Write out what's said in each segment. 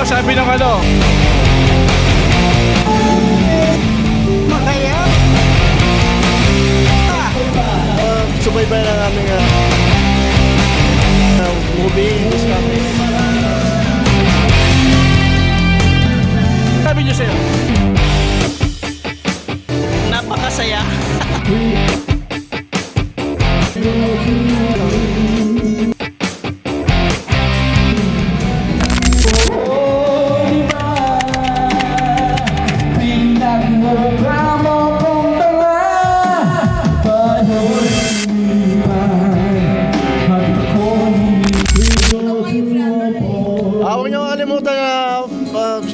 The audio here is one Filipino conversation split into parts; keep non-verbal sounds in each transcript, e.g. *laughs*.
daw, sabi ng ano. Makaya. Uh, subaybay ng aming uh, uh, movie is coming. Sabi niyo sa'yo. Napakasaya. Ah, *laughs*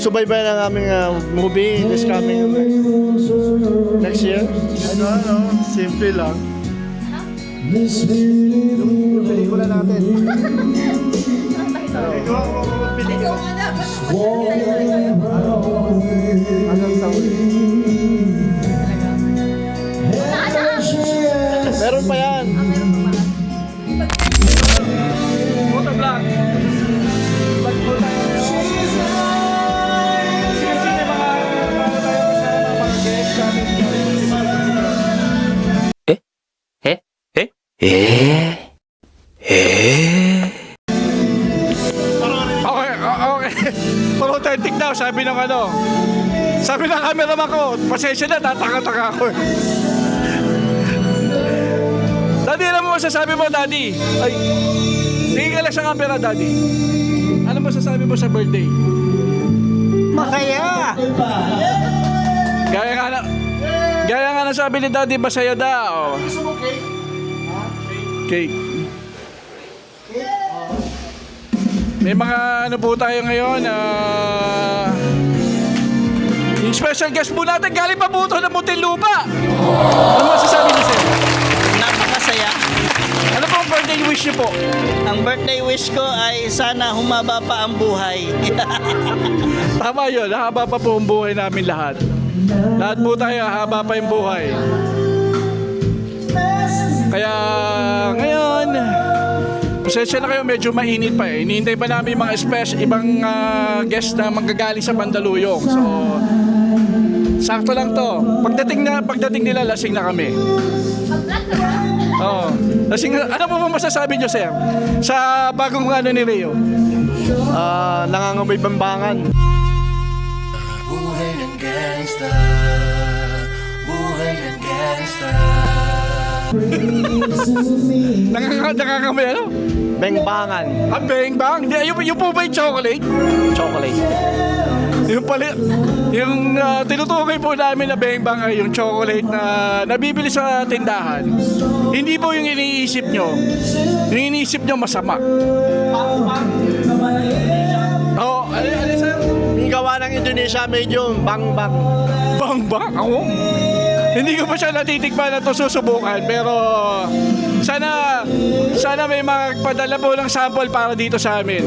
subaybay ng aming uh, movie is coming next year. Ano, ano, simple lang. Yung pelikula natin. Hanggang taon. Meron pa yan. Moto Okay, o- okay. *laughs* Puro authentic daw, sabi ng ano. Sabi ng cameraman ko, pasensya na, tataka-taka ako. eh. *laughs* Daddy, alam mo masasabi mo, Daddy? Ay, tingin ka lang sa camera, Daddy. Ano masasabi mo sa birthday? Makaya. Gaya nga na, gaya nga na sabi ni Daddy, masaya daw. Cake. May mga ano po tayo ngayon, ah... yung special guest po natin, galing pa po ito ng Muntinlupa. Ano masasabi niyo sir? Napakasaya. Ano po ang birthday wish niyo po? Ang birthday wish ko ay sana humaba pa ang buhay. *laughs* Tama yun, haba pa po ang buhay namin lahat. Lahat po tayo, haba pa yung buhay. Kaya ngayon, pasensya na kayo, medyo mainit pa eh. Hinihintay pa namin mga special, ibang ah, guest na manggagaling sa Mandaluyong. So, sakto lang to. Pagdating na pagdating nila, lasing na kami. Oo. Lasing ano po ba masasabi nyo, sir? Sa bagong ano ni Rio? Ah, nangangamoy bambangan. Nakaka nakakamay ano? Bengbangan. Ah, bang bang. Di, yung, yung po ba yung chocolate? Chocolate. Yung pala, yung uh, tinutukoy po namin na bang bang ay yung chocolate na nabibili sa tindahan. Hindi po yung iniisip nyo. Yung iniisip nyo masama. Oo, oh, ano, ano sir? Yung gawa ng Indonesia, medyo bang-bang. Bang bang? Ako? Hindi ko pa siya natitikman at susubukan pero sana sana may magpadala po ng sample para dito sa amin.